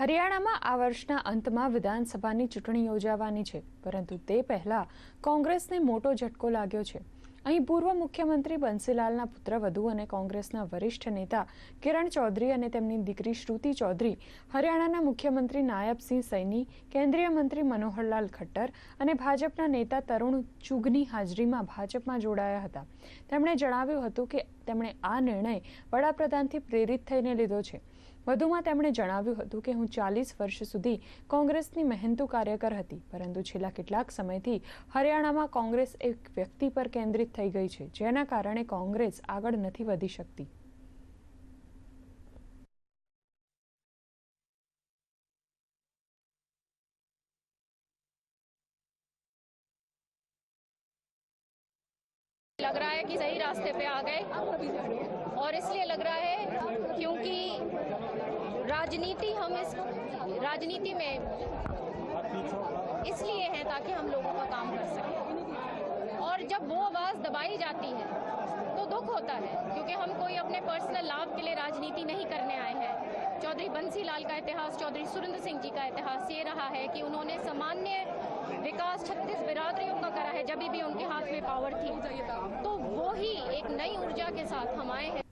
હરિયાણામાં આ વર્ષના અંતમાં વિધાનસભાની ચૂંટણી યોજાવાની છે, પરંતુ તે પહેલા કોંગ્રેસને મોટો ઝટકો લાગ્યો છે. અહીં પૂર્વ મુખ્યમંત્રી બંસીલાલના પુત્રવધુ અને કોંગ્રેસના વરિષ્ઠ નેતા કિરણ ચૌધરી અને તેમની દીકરી શ્રુતિ ચૌધરી, હરિયાણાના મુખ્યમંત્રી નાયબસિંહ સૈની, કેન્દ્રીય મંત્રી મનોહરલાલ ખટ્ટર અને ભાજપના નેતા તરુણ ચુગની હાજરીમાં ભાજપમાં જોડાયા હતા. તેમણે જણાવ્યું હતું કે તેમણે આ નિર્ણય વડાપ્રધાનથી પ્રેરિત થઈને લીધો છે. વધુમાં તેમણે જણાવ્યું હતું કે, હું ચાલીસ વર્ષ સુધી કોંગ્રેસની મહેનતુ કાર્યકર હતી, પરંતુ છેલ્લા કેટલાક સમયથી હરિયાણામાં કોંગ્રેસ એક વ્યક્તિ પર કેન્દ્રિત થઈ ગઈ છે, જેના કારણે કોંગ્રેસ આગળ નથી વધી શકતી. लग रहा है कि सही रास्ते पे आ गए। और इसलिए लग रहा है क्योंकि राजनीति हम इस राजनीति में इसलिए है ताकि हम लोगों का काम कर सकें। और जब वो आवाज़ दबाई जाती है तो दुख होता है, क्योंकि हम कोई अपने पर्सनल लाभ के लिए राजनीति नहीं करने आए हैं। चौधरी बंसी लाल का इतिहास, चौधरी सुरेंद्र सिंह जी का इतिहास ये रहा है कि उन्होंने सामान्य विकास छत्तीस बिरादरियों का करा है जब भी उनके हाथ में पावर थी तो वो ही एक नई ऊर्जा के साथ हम आए हैं